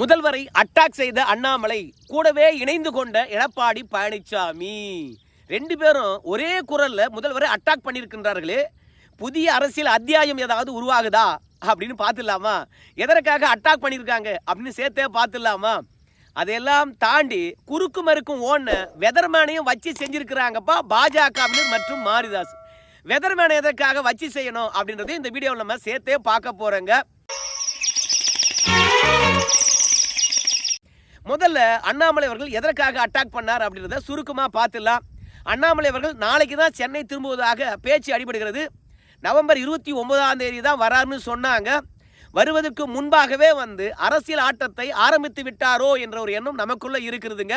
முதல்வரை அட்டாக் செய்த அண்ணாமலை கூடவே இணைந்து கொண்ட எடப்பாடி பழனிசாமி ரெண்டு பேரும் ஒரே குரல்ல முதல்வரை அட்டாக் பண்ணியிருக்கின்றார்களே. புதிய அரசியல் அத்தியாயம் ஏதாவது உருவாகுதா அப்படின்னு பார்த்துடலாமா? எதற்காக அட்டாக் பண்ணியிருக்காங்க அப்படின்னு சேர்த்தே பார்த்துடலாமா? அதையெல்லாம் தாண்டி குறுக்கு மறுக்கும் ஓன வெதர்மேனையும் வச்சு செஞ்சிருக்கிறாங்கப்பா பாஜக மற்றும் மாரிதாஸ். வெதர்மேனை எதற்காக வச்சு செய்யணும் அப்படின்றதையும் இந்த வீடியோவில் நம்ம சேர்த்தே பார்க்க போகிறோங்க முதல்ல அண்ணாமலை அவர்கள் எதற்காக அட்டாக் பண்ணார் அப்படின்றத சுருக்கமாக பார்த்துடலாம். அண்ணாமலை அவர்கள் நாளைக்கு தான் சென்னை திரும்புவதாக பேச்சு அடிபடுகிறது. நவம்பர் இருபத்தி ஒன்பதாம் தேதி தான் வராருன்னு சொன்னாங்க. வருவதற்கு முன்பாகவே வந்து அரசியல் ஆட்டத்தை ஆரம்பித்து விட்டாரோ என்ற ஒரு எண்ணம் நமக்குள்ளே இருக்கிறதுங்க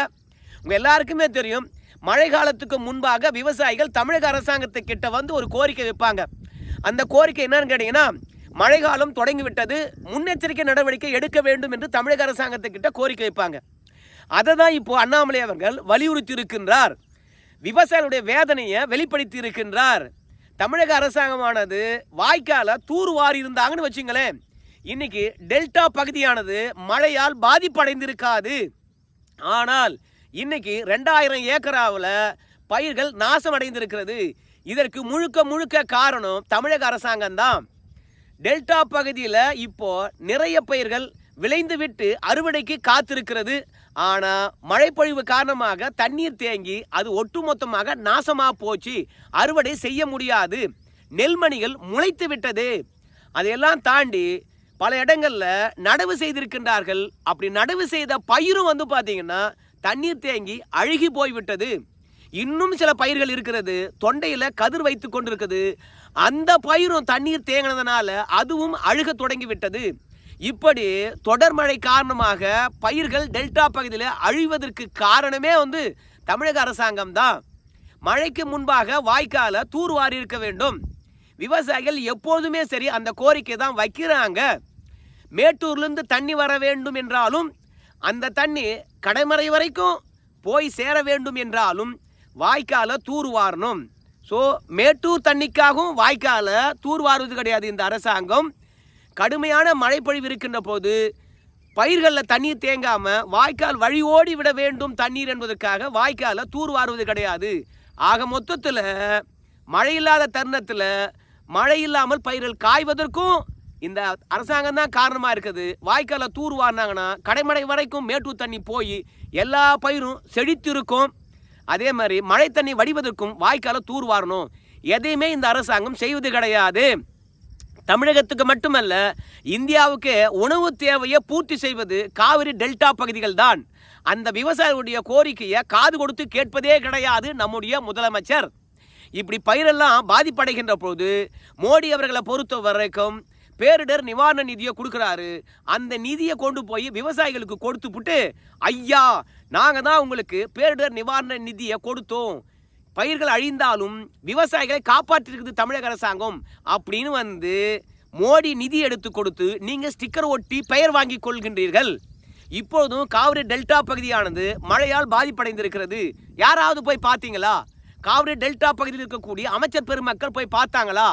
உங்கள் எல்லாருக்குமே தெரியும் மழை காலத்துக்கு முன்பாக விவசாயிகள் தமிழக அரசாங்கத்துக்கிட்ட வந்து ஒரு கோரிக்கை வைப்பாங்க. அந்த கோரிக்கை என்னன்னு கேட்டிங்கன்னா மழைக்காலம் தொடங்கிவிட்டது. முன்னெச்சரிக்கை நடவடிக்கை எடுக்க வேண்டும் என்று தமிழக அரசாங்கத்துக்கிட்ட கோரிக்கை வைப்பாங்க. அதை தான் இப்போ அண்ணாமலை அவர்கள் வலியுறுத்தி இருக்கின்றார் விவசாயிகளுடைய வேதனையை வெளிப்படுத்தி இருக்கின்றார் தமிழக அரசாங்கமானது வாய்க்கால தூர்வாரி இருந்தாங்கன்னு வச்சுங்களேன். இன்னைக்கு டெல்டா பகுதியானது மழையால் பாதிப்படைந்திருக்காது. ஆனால் இன்னைக்கு ரெண்டாயிரம் ஏக்கராவில் பயிர்கள் நாசமடைந்திருக்கிறது. இதற்கு முழுக்க முழுக்க காரணம் தமிழக அரசாங்கம் தான் டெல்டா பகுதியில் இப்போ நிறைய பயிர்கள் விளைந்து விட்டு அறுவடைக்கு காத்திருக்கிறது. ஆனால் மழைப்பொழிவு காரணமாக தண்ணீர் தேங்கி அது ஒட்டுமொத்தமாக நாசமாக போச்சு. அறுவடை செய்ய முடியாது. நெல்மணிகள் முளைத்து விட்டது. அதையெல்லாம் தாண்டி பல இடங்களில் நடவு செய்திருக்கின்றார்கள். அப்படி நடவு செய்த பயிரும் வந்து பார்த்தீங்கன்னா தண்ணீர் தேங்கி அழுகி போய்விட்டது. இன்னும் சில பயிர்கள் இருக்கிறது. தொண்டையில் கதிர் வைத்து கொண்டிருக்குது. அந்த பயிரும் தண்ணீர் தேங்கினதுனால அதுவும் அழுக தொடங்கி விட்டது. இப்படி தொடர் மழை காரணமாக பயிர்கள் டெல்டா பகுதியில் அழிவதற்கு காரணமே வந்து தமிழக அரசாங்கம் தான். மழைக்கு முன்பாக வாய்க்கால தூர்வாரி இருக்க வேண்டும். விவசாயிகள் எப்போதுமே சரி அந்த கோரிக்கை தான் வைக்கிறாங்க. மேட்டூர்லேருந்து தண்ணி வர வேண்டும் என்றாலும் அந்த தண்ணி கடைமறை வரைக்கும் போய் சேர வேண்டும் என்றாலும் வாய்க்கால தூர்வாரணும் ஸோ மேட்டூர் தண்ணிக்காகவும் வாய்க்கால தூர்வாருவது கிடையாது இந்த அரசாங்கம். கடுமையான மழைப்பொழிவு இருக்கின்ற போது பயிர்களில் தண்ணீர் தேங்காமல் வாய்க்கால் வழி ஓடி விட வேண்டும் தண்ணீர் என்பதற்காக வாய்க்கால தூர்வாருவது கிடையாது. ஆக மொத்தத்தில் மழை இல்லாத தருணத்தில் மழை இல்லாமல் பயிர்கள் காய்வதற்கும் இந்த அரசாங்கம் தான் காரணமாக இருக்குது. வாய்க்கால தூர் வாரினாங்கன்னா கடைமடை வரைக்கும் மேட்டூர் தண்ணி போய் எல்லா பயிரும் செழித்து இருக்கும் அதே மாதிரி மழை தண்ணி வடிவதற்கும் வாய்க்கால தூர்வாரணும் எதையுமே இந்த அரசாங்கம் செய்வது கிடையாது. தமிழகத்துக்கு மட்டுமல்ல இந்தியாவுக்கு உணவு தேவையை பூர்த்தி செய்வது காவிரி டெல்டா பகுதிகள் தான். அந்த விவசாயிகளுடைய கோரிக்கையை காது கொடுத்து கேட்பதே கிடையாது நம்முடைய முதலமைச்சர். இப்படி பயிரெல்லாம் பாதிப்படைகின்ற போது மோடி அவர்களை பொறுத்த வரைக்கும் பேரிடர் நிவாரண நிதியை கொடுக்குறாரு. அந்த நிதியை கொண்டு போய் விவசாயிகளுக்கு கொடுத்துப்புட்டு ஐயா நாங்கள் தான் உங்களுக்கு பேரிடர் நிவாரண நிதியை கொடுத்தோம். பயிர்கள் அழிந்தாலும் விவசாயிகளை காப்பாற்றிருக்குது தமிழக அரசாங்கம். அப்படின்னு வந்து மோடி நிதி எடுத்து கொடுத்து நீங்கள் ஸ்டிக்கர் ஒட்டி பெயர் வாங்கி கொள்கின்றீர்கள். இப்பொழுதும் காவிரி டெல்டா பகுதியானது மழையால் பாதிப்படைந்திருக்கிறது. யாராவது போய் பார்த்தீங்களா? காவிரி டெல்டா பகுதியில் இருக்கக்கூடிய அமைச்சர் பெருமக்கள் போய் பார்த்தாங்களா?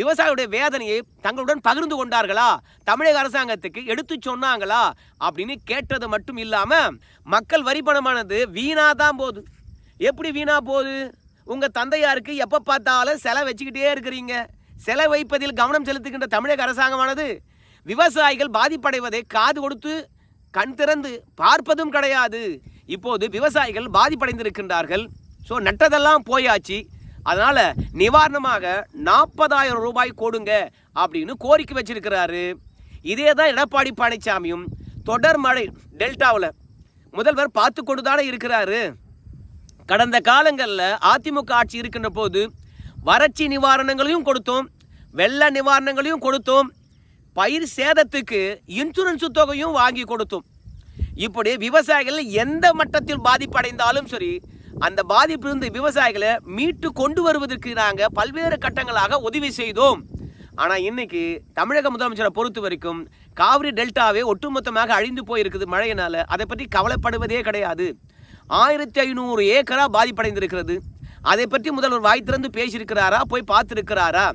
விவசாயியுடைய வேதனையை தங்களுடன் பகிர்ந்து கொண்டார்களா? தமிழக அரசாங்கத்துக்கு எடுத்து சொன்னாங்களா? அப்படின்னு கேட்டது மட்டும் இல்லாமல் மக்கள் வரி பணமானது வீணாக தான் போகுது. எப்படி வீணா போகுது? உங்கள் தந்தையாருக்கு எப்போ பார்த்தாலும் செலை வச்சுக்கிட்டே இருக்கிறீங்க. செலை வைப்பதில் கவனம் செலுத்துகின்ற தமிழக அரசாங்கமானது விவசாயிகள் பாதிப்படைவதை காது கொடுத்து கண் திறந்து பார்ப்பதும் கிடையாது. இப்போது விவசாயிகள் பாதிப்படைந்திருக்கின்றார்கள். ஸோ நட்டதெல்லாம் போயாச்சு. அதனால் நிவாரணமாக நாற்பதாயிரம் ரூபாய் கொடுங்க அப்படின்னு கோரிக்கை வச்சிருக்கிறாரு. இதே தான் எடப்பாடி பழனிசாமியும் தொடர் மழை டெல்டாவில் முதல்வர் பார்த்து கொண்டு தானே இருக்கிறாரு. கடந்த காலங்களில் அதிமுக ஆட்சி இருக்கின்ற போது வறட்சி நிவாரணங்களையும் கொடுத்தோம் வெள்ள நிவாரணங்களையும் கொடுத்தோம் பயிர் சேதத்துக்கு இன்சூரன்ஸ் தொகையும் வாங்கி கொடுத்தோம். இப்படி விவசாயிகள் எந்த மட்டத்தில் பாதிப்படைந்தாலும் சரி அந்த பாதிப்பிலிருந்து விவசாயிகளை மீட்டு கொண்டு வருவதற்கு நாங்கள் பல்வேறு கட்டங்களாக உதவி செய்தோம். ஆனால் இன்னைக்கு தமிழக முதலமைச்சரை பொறுத்த வரைக்கும் காவிரி டெல்டாவே ஒட்டுமொத்தமாக அழிந்து போயிருக்குது மழையினால. அதை பற்றி கவலைப்படுவதே கிடையாது. ஆயிரத்தி ஐநூறு ஏக்கரா பாதிப்படைந்திருக்கிறது. அதை பற்றி முதல்வர் வாய் திறந்து பேசியிருக்கிறாரா? போய் பார்த்துருக்கிறாரா?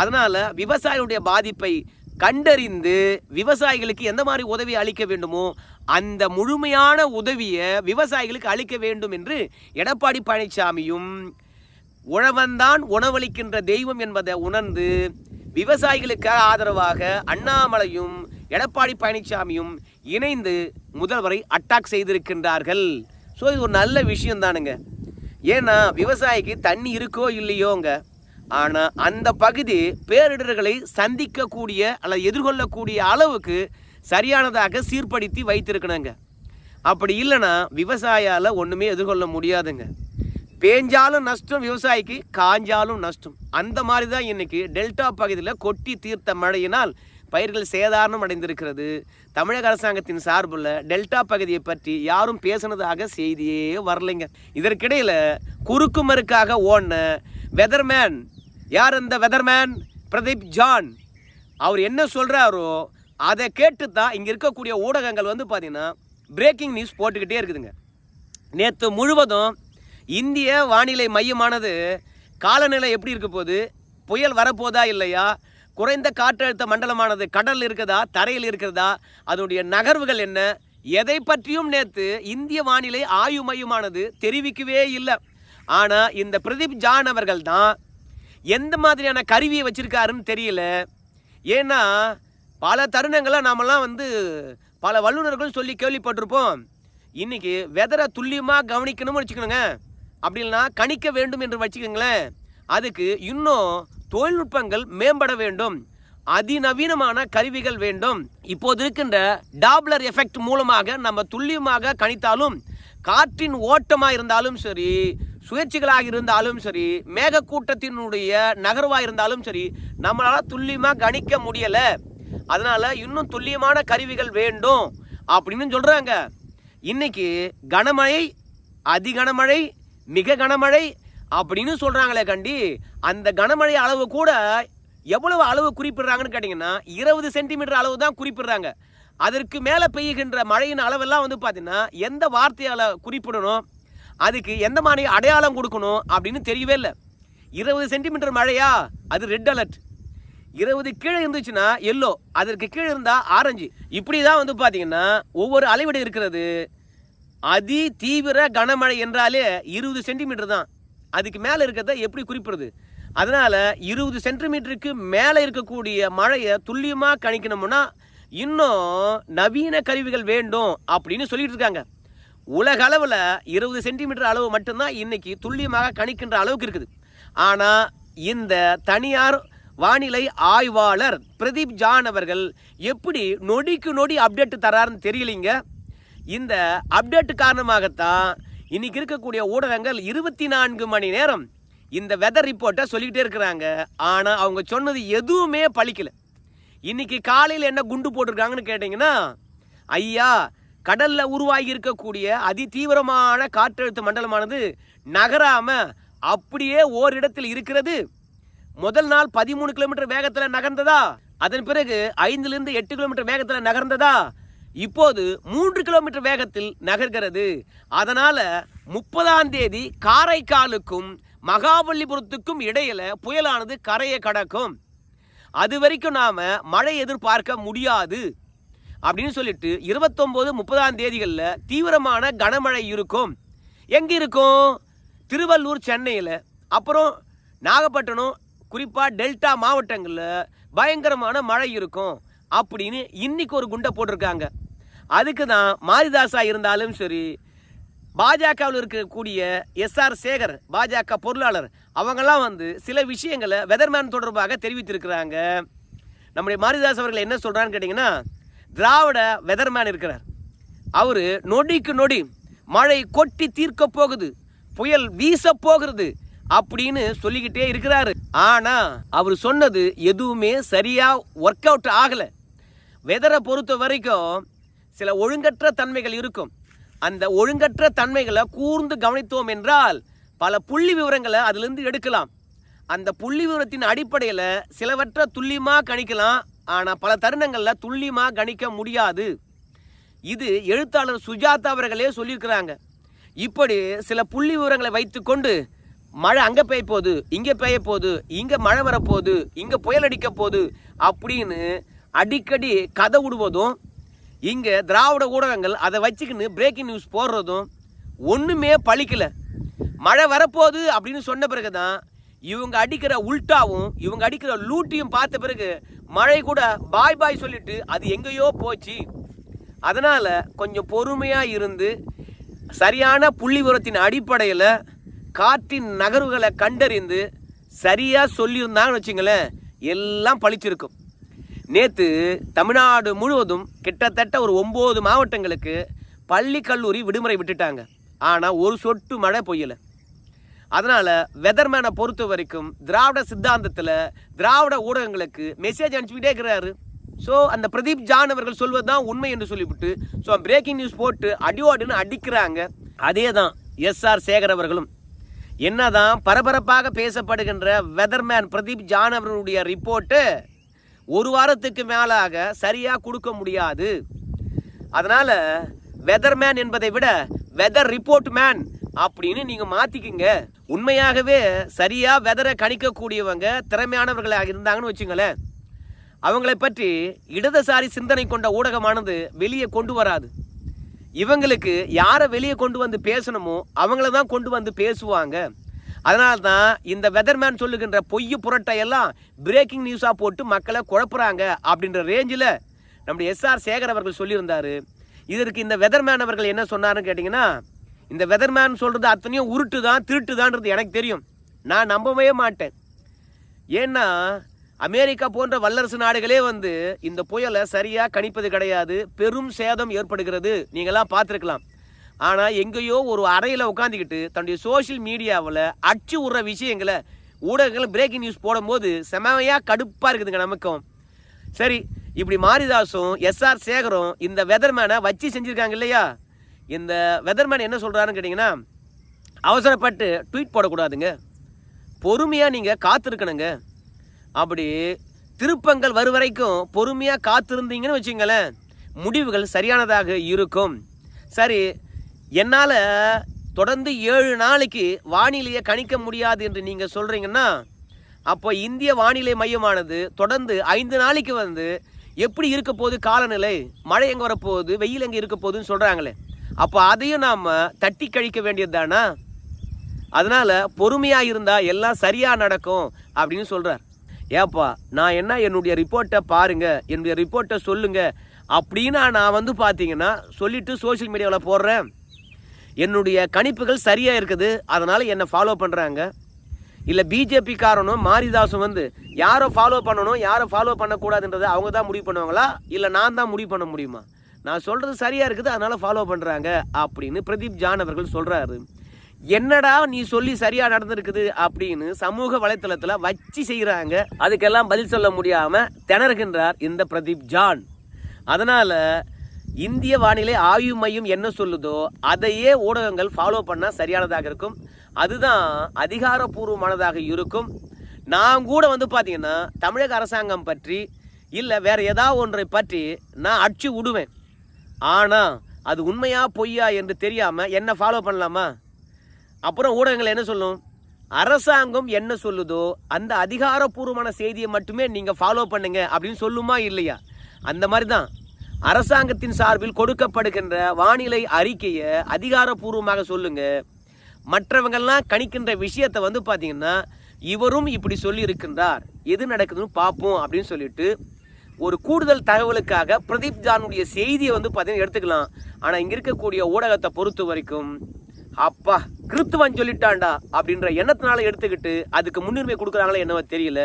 அதனால் விவசாயிகளுடைய பாதிப்பை கண்டறிந்து விவசாயிகளுக்கு எந்த மாதிரி உதவி அளிக்க வேண்டுமோ அந்த முழுமையான உதவியை விவசாயிகளுக்கு அளிக்க வேண்டும் என்று எடப்பாடி பழனிசாமியும் உழவன்தான் உணவளிக்கின்ற தெய்வம் என்பதை உணர்ந்து விவசாயிகளுக்கு ஆதரவாக அண்ணாமலையும் எடப்பாடி பழனிசாமியும் இணைந்து முதல்வரை அட்டாக் செய்திருக்கின்றார்கள். ஸோ இது ஒரு நல்ல விஷயம் தானுங்க ஏன்னா விவசாயிக்கு தண்ணி இருக்கோ இல்லையோங்க. ஆனால் அந்த பகுதி பேரிடர்களை சந்திக்கக்கூடிய அல்லது எதிர்கொள்ளக்கூடிய அளவுக்கு சரியானதாக சீர்படுத்தி வைத்திருக்கணுங்க. அப்படி இல்லைன்னா விவசாயால் ஒன்றுமே எதிர்கொள்ள முடியாதுங்க. பேஞ்சாலும் நஷ்டம் விவசாயிக்கு காஞ்சாலும் நஷ்டம். அந்த மாதிரி தான் இன்றைக்கி டெல்டா பகுதியில் கொட்டி தீர்த்த மழையினால் பயிர்கள் சேதாரணம் அடைந்திருக்கிறது. தமிழக அரசாங்கத்தின் சார்பில் டெல்டா பகுதியை பற்றி யாரும் பேசுனதாக செய்தியே வரலைங்க. இதற்கிடையில் குறுக்கு மறுக்காக ஓடின வெதர்மேன் யார் அந்த வெதர்மேன் பிரதீப் ஜான். அவர் என்ன சொல்கிறாரோ அதை கேட்டு தான் இங்கே இருக்கக்கூடிய ஊடகங்கள் வந்து பார்த்தீங்கன்னா பிரேக்கிங் நியூஸ் போட்டுக்கிட்டே இருக்குதுங்க. நேற்று முழுவதும் இந்திய வானிலை மையமானது காலநிலை எப்படி இருக்க போகுது? புயல் வரப்போதா இல்லையா? குறைந்த காற்றழுத்த மண்டலமானது கடல் இருக்குதா? தரையில் இருக்கிறதா? அதனுடைய நகர்வுகள் என்ன? எதை பற்றியும் நேற்று இந்திய வானிலை ஆய்வு மையமானது தெரிவிக்கவே இல்லை. ஆனால் இந்த பிரதீப் ஜான் அவர்கள் தான் எந்த மாதிரியான கருவியை வச்சுருக்காருன்னு தெரியல. ஏன்னா பல தருணங்களை நாமெல்லாம் வந்து பல வல்லுநர்கள் சொல்லி கேள்விப்பட்டிருப்போம். இன்றைக்கி வெதரை துல்லியமாக கவனிக்கணும்னு வச்சுக்கணுங்க. அப்படி இல்லைன்னா கணிக்க வேண்டும் என்று வச்சுக்கோங்களேன். அதுக்கு இன்னும் தொழில்நுட்பங்கள் மேம்பட வேண்டும். அதிநவீனமான கருவிகள் வேண்டும். இப்போது இருக்கின்ற டாப்லர் எஃபெக்ட் மூலமாக நம்ம துல்லியமாக கணித்தாலும் காற்றின் ஓட்டமாக இருந்தாலும் சரி சுயேட்சிகளாக இருந்தாலும் சரி மேகக்கூட்டத்தினுடைய நகர்வாக இருந்தாலும் சரி நம்மளால் துல்லியமாக கணிக்க முடியலை. அதனால் இன்னும் துல்லியமான கருவிகள் வேண்டும் அப்படின்னு சொல்கிறாங்க இன்னைக்கு கனமழை அதிகனமழை மிக கனமழை அப்படின்னு சொல்கிறாங்களே கண்டி அந்த கனமழை அளவு கூட எவ்வளவு அளவு குறிப்பிடுறாங்கன்னு கேட்டிங்கன்னா இருபது சென்டிமீட்டர் அளவு தான் குறிப்பிடுறாங்க. அதற்கு மேலே பெய்கின்ற மழையின் அளவெல்லாம் வந்து பார்த்திங்கன்னா எந்த வார்த்தையால் குறிப்பிடணும்? அதுக்கு எந்த மாதிரி அடையாளம் கொடுக்கணும் அப்படின்னு தெரியவே இல்லை. இருபது சென்டிமீட்டர் மழையா? அது ரெட் அலர்ட் இருபது கீழே இருந்துச்சுன்னா எல்லோ அதற்கு கீழே இருந்தால் ஆரஞ்சு இப்படி தான் வந்து பார்த்தீங்கன்னா ஒவ்வொரு அளவீடு இருக்கிறது. அதி தீவிர கனமழை என்றாலே இருபது சென்டிமீட்டர் தான். அதுக்கு மேலே இருக்கிறத எப்படி குறிப்பிடுறது? அதனால் இருபது சென்டிமீட்டருக்கு மேலே இருக்கக்கூடிய மழையை துல்லியமாக கணிக்கணும்னா இன்னும் நவீன கருவிகள் வேண்டும் அப்படின்னு சொல்லிட்டு இருக்காங்க. உலக அளவில் இருபது சென்டிமீட்டர் அளவு மட்டும்தான் இன்றைக்கி துல்லியமாக கணிக்கின்ற அளவுக்கு இருக்குது. ஆனால் இந்த தனியார் வானிலை ஆய்வாளர் பிரதீப் ஜான் அவர்கள் எப்படி நொடிக்கு நொடி அப்டேட் தராருன்னு தெரியலைங்க? இந்த அப்டேட் காரணமாகத்தான் இன்னைக்கு இருக்கக்கூடிய ஊடகங்கள் இருபத்தி நான்கு மணி நேரம் இந்த வெதர் ரிப்போர்ட்டை சொல்லிக்கிட்டே இருக்கிறாங்க. ஆனால் அவங்க சொன்னது எதுவுமே பழிக்கலை. இன்னைக்கு காலையில் என்ன குண்டு போட்டிருக்காங்கன்னு கேட்டிங்கன்னா ஐயா கடல்ல உருவாகி இருக்கக்கூடிய அதி தீவிரமான காற்றழுத்த மண்டலமானது நகராம அப்படியே ஓரிடத்தில் இருக்கிறது. முதல் நாள் பதிமூணு கிலோமீட்டர் வேகத்தில் நகர்ந்ததா? அதன் பிறகு ஐந்துலேருந்து எட்டு கிலோமீட்டர் வேகத்தில் நகர்ந்ததா? இப்போது மூன்று கிலோமீட்டர் வேகத்தில் நகர்கிறது. அதனால முப்பதாம் தேதி காரைக்காலுக்கும் மகாபலிபுரத்துக்கும் இடையில புயலானது கரையை கடக்கும். அது வரைக்கும் நாம மழை எதிர்பார்க்க முடியாது. அப்படின்னு சொல்லிட்டு இருபத்தொம்போது முப்பதாம் தேதிகளில் தீவிரமான கனமழை இருக்கும். எங்கே இருக்கும்? திருவள்ளூர் சென்னையில். அப்புறம் நாகப்பட்டினம் குறிப்பாக டெல்டா மாவட்டங்களில் பயங்கரமான மழை இருக்கும் அப்படின்னு இன்னைக்கு ஒரு குண்டை போட்டிருக்காங்க. அதுக்கு தான் மாரிதாசா இருந்தாலும் சரி பாஜகவில் இருக்கக்கூடிய எஸ்ஆர் சேகர் பாஜக பொருளாளர் அவங்கெல்லாம் வந்து சில விஷயங்களை வெதர்மேன் தொடர்பாக தெரிவித்திருக்கிறாங்க. நம்முடைய மாரிதாஸ் அவர்கள் என்ன சொல்கிறான்னு கேட்டிங்கன்னா திராவிட வெதர்மேன் இருக்கிறார். அவர் நொடிக்கு நொடி மழை கொட்டி தீர்க்க போகுது புயல் வீச போகிறது அப்படின்னு சொல்லிக்கிட்டே இருக்கிறாரு. ஆனா அவர் சொன்னது எதுவுமே சரியா ஒர்க் அவுட் ஆகல. வெதரை பொறுத்த வரைக்கும் சில ஒழுங்கற்ற தன்மைகள் இருக்கும். அந்த ஒழுங்கற்ற தன்மைகளை கூர்ந்து கவனித்தோம் என்றால் பல புள்ளி விவரங்களை அதிலிருந்து எடுக்கலாம். அந்த புள்ளி விவரத்தின் அடிப்படையில் சிலவற்றை துல்லியமாக கணிக்கலாம் ஆனால் பல தருணங்களில் துல்லியமாக கணிக்க முடியாது. இது எழுத்தாளர் சுஜாதா அவர்களே சொல்லியிருக்கிறாங்க. இப்படி சில புள்ளி விவரங்களை வைத்துக்கொண்டு மழை அங்கே பெய்ய போகுது இங்கே பெய்ய போகுது இங்கே மழை வரப்போகுது இங்கே புயல் அடிக்க போகுது அப்படின்னு அடிக்கடி கதை விடுவதும் இங்கே திராவிட ஊடகங்கள் அதை வச்சுக்கின்னு பிரேக்கிங் நியூஸ் போடுறதும் ஒன்றுமே பழிக்கலை. மழை வரப்போகுது அப்படின்னு சொன்ன பிறகு தான் இவங்க அடிக்கிற உல்டாவும் இவங்க அடிக்கிற லூட்டியும் பார்த்த பிறகு மழை கூட பாய் பாய் சொல்லிட்டு அது எங்கேயோ போச்சு. அதனால் கொஞ்சம் பொறுமையாக இருந்து சரியான புள்ளி உரத்தின் அடிப்படையில் காற்றின் நகர்வுகளை கண்டறிந்து சரியாக சொல்லியிருந்தாங்கன்னு வச்சுங்களேன் எல்லாம் பழிச்சிருக்கும் நேற்று தமிழ்நாடு முழுவதும் கிட்டத்தட்ட ஒரு ஒம்பது மாவட்டங்களுக்கு பள்ளி கல்லூரி விடுமுறை விட்டுட்டாங்க. ஆனால் ஒரு சொட்டு மழை பொய்யலை. அதனால் வெதர்மேனை பொறுத்த வரைக்கும் திராவிட சித்தாந்தத்தில் திராவிட ஊடகங்களுக்கு மெசேஜ் அனுப்பிச்சுக்கிட்டே இருக்கிறாரு. ஸோ அந்த பிரதீப் ஜான் அவர்கள் சொல்வது தான் உண்மை என்று சொல்லிவிட்டு ஸோ பிரேக்கிங் நியூஸ் போட்டு அடிவாடுன்னு அடிக்கிறாங்க. அதே தான் எஸ்ஆர் சேகர் அவர்களும். என்னதான் பரபரப்பாக பேசப்படுகின்ற வெதர்மேன் பிரதீப் ஜான் அவர்களுடைய ரிப்போர்ட்டு ஒரு வாரத்துக்கு மேலாக சரியாக கொடுக்க முடியாது. அதனால் வெதர்மேன் என்பதை விட வெதர் ரிப்போர்ட் மேன் அப்படின்னு நீங்கள் மாற்றிக்கிங்க உண்மையாகவே சரியாக வெதரை கணிக்கக்கூடியவங்க திறமையானவர்களாக இருந்தாங்கன்னு வச்சுங்களேன். அவங்களை பற்றி இடதுசாரி சிந்தனை கொண்ட ஊடகமானது வெளியே கொண்டு வராது. இவங்களுக்கு யாரை வெளியே கொண்டு வந்து பேசணுமோ அவங்கள தான் கொண்டு வந்து பேசுவாங்க. அதனால தான் இந்த வெதர்மேன் சொல்லுகின்ற பொய் புரட்டை எல்லாம் பிரேக்கிங் நியூஸாக போட்டு மக்களை குழப்புறாங்க அப்படின்ற ரேஞ்சில் நம்முடைய எஸ்ஆர் சேகர் அவர்கள் சொல்லியிருந்தார். இதற்கு இந்த வெதர்மேன் அவர்கள் என்ன சொன்னார்னு கேட்டிங்கன்னா இந்த வெதர்மேன் சொல்கிறது அத்தனையும் உருட்டு தான் திருட்டு தான்றது எனக்கு தெரியும். நான் நம்பவே மாட்டேன். ஏன்னா அமெரிக்கா போன்ற வல்லரசு நாடுகளே வந்து இந்த புயலை சரியாக கணிப்பது கிடையாது. பெரும் சேதம் ஏற்படுகிறது. நீங்களாம் பார்த்துருக்கலாம். ஆனால் எங்கேயோ ஒரு அறையில் உட்காந்துக்கிட்டு தன்னுடைய சோஷியல் மீடியாவில் அச்சு விடுற விஷயங்களை ஊடகங்கள் பிரேக்கிங் நியூஸ் போடும்போது செமையாக கடுப்பாக இருக்குதுங்க நமக்கும். சரி இப்படி மாரிதாசும் எஸ்ஆர் சேகரும் இந்த வெதர்மேனை வச்சு செஞ்சுருக்காங்க இல்லையா? இந்த வெதர்மேன் என்ன சொல்கிறாருன்னு கேட்டிங்கன்னா அவசரப்பட்டு ட்வீட் போடக்கூடாதுங்க. பொறுமையாக நீங்கள் காத்திருக்கணுங்க. அப்படி திருப்பங்கள் வரும் வரைக்கும் பொறுமையாக காத்திருந்தீங்கன்னு வச்சுங்களேன் முடிவுகள் சரியானதாக இருக்கும். சரி என்னால் தொடர்ந்து ஏழு நாளைக்கு வானிலையை கணிக்க முடியாது என்று நீங்கள் சொல்கிறீங்கன்னா அப்போ இந்திய வானிலை மையமானது தொடர்ந்து ஐந்து நாளைக்கு வந்து எப்படி இருக்க போகுது காலநிலை? மழை எங்கே வரப்போகுது? வெயில் எங்கே இருக்க போகுதுன்னு சொல்கிறாங்களே அப்போ அதையும் நாம் தட்டி கழிக்க வேண்டியது தானா? அதனால் பொறுமையாக இருந்தால் எல்லாம் சரியாக நடக்கும் அப்படின்னு சொல்கிறார் ஏப்பா நான் என்ன என்னுடைய ரிப்போர்ட்டை பாருங்க என்னுடைய ரிப்போர்ட்டை சொல்லுங்க அப்படின்னு நான் வந்து பார்த்தீங்கன்னா சொல்லிவிட்டு சோஷியல் மீடியாவில் போடுறேன். என்னுடைய கணிப்புகள் சரியாக இருக்குது அதனால் என்னை ஃபாலோ பண்ணுறாங்க இல்லை பிஜேபிக்காரனும் மாரிதாசும் வந்து யாரை ஃபாலோ பண்ணணும் யாரை ஃபாலோ பண்ணக்கூடாதுன்றதை அவங்க தான் முடிவு பண்ணுவாங்களா? இல்லை நான் தான் முடிவு பண்ண முடியுமா? நான் சொல்கிறது சரியாக இருக்குது அதனால் ஃபாலோ பண்ணுறாங்க அப்படின்னு பிரதீப் ஜான் அவர்கள் சொல்கிறாரு என்னடா நீ சொல்லி சரியா நடந்திருக்குது? அப்படின்னு சமூக வலைத்தளத்துல வச்சு செய்யறாங்க அதுக்கெல்லாம் பதில் சொல்ல முடியாம திணறுகின்றார் இந்த பிரதீப் ஜான். அதனால இந்திய வானிலை ஆய்வு மையம் என்ன சொல்லுதோ அதையே ஊடகங்கள் ஃபாலோ பண்ணால் சரியானதாக இருக்கும். அதுதான் அதிகாரப்பூர்வமானதாக இருக்கும். நான் கூட வந்து பார்த்தீங்கன்னா தமிழக அரசாங்கம் பற்றி இல்லை வேற ஏதாவது ஒன்றை பற்றி நான் அடிச்சு விடுவேன் ஆனால் அது உண்மையா பொய்யா என்று தெரியாமல் என்ன ஃபாலோ பண்ணலாமா? அப்புறம் ஊடகங்கள் என்ன சொல்லும்? அரசாங்கம் என்ன சொல்லுதோ அந்த அதிகாரப்பூர்வமான செய்தியை மட்டுமே நீங்கள் ஃபாலோ பண்ணுங்க அப்படின்னு சொல்லுமா இல்லையா? அந்த மாதிரி தான் அரசாங்கத்தின் சார்பில் கொடுக்கப்படுகின்ற வானிலை அறிக்கையை அதிகாரப்பூர்வமாக சொல்லுங்க. மற்றவங்கள்லாம் கணிக்கின்ற விஷயத்தை வந்து பார்த்தீங்கன்னா இவரும் இப்படி சொல்லி இருக்கின்றார் எது நடக்குதுன்னு பார்ப்போம் அப்படின்னு சொல்லிட்டு ஒரு கூடுதல் தகவலுக்காக பிரதீப் ஜானுடைய செய்தியை வந்து பார்த்தீங்கன்னா எடுத்துக்கலாம். ஆனால் இங்கே இருக்கக்கூடிய ஊடகத்தை பொறுத்த வரைக்கும் அப்பா கிறித்துவன் சொல்லிட்டான்டா அப்படின்ற எண்ணத்தினால எடுத்துக்கிட்டு அதுக்கு முன்னுரிமை கொடுக்குறாங்களே என்னவோ தெரியல.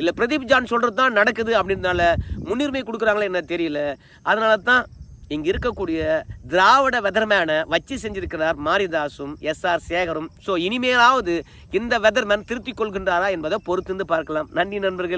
இல்லை பிரதீப் ஜான் சொல்கிறது தான் நடக்குது அப்படின்றனால முன்னுரிமை கொடுக்குறாங்களே என்ன தெரியல. அதனால தான் இங்கே இருக்கக்கூடிய திராவிட வெதர்மேனை வச்சு செஞ்சிருக்கிறார் மாரிதாசும் எஸ்ஆர் சேகரும். ஸோ இனிமேலாவது இந்த வெதர்மேன் திருத்திக் கொள்கின்றாரா என்பதை பொறுத்திருந்து பார்க்கலாம். நன்றி நண்பர்களே.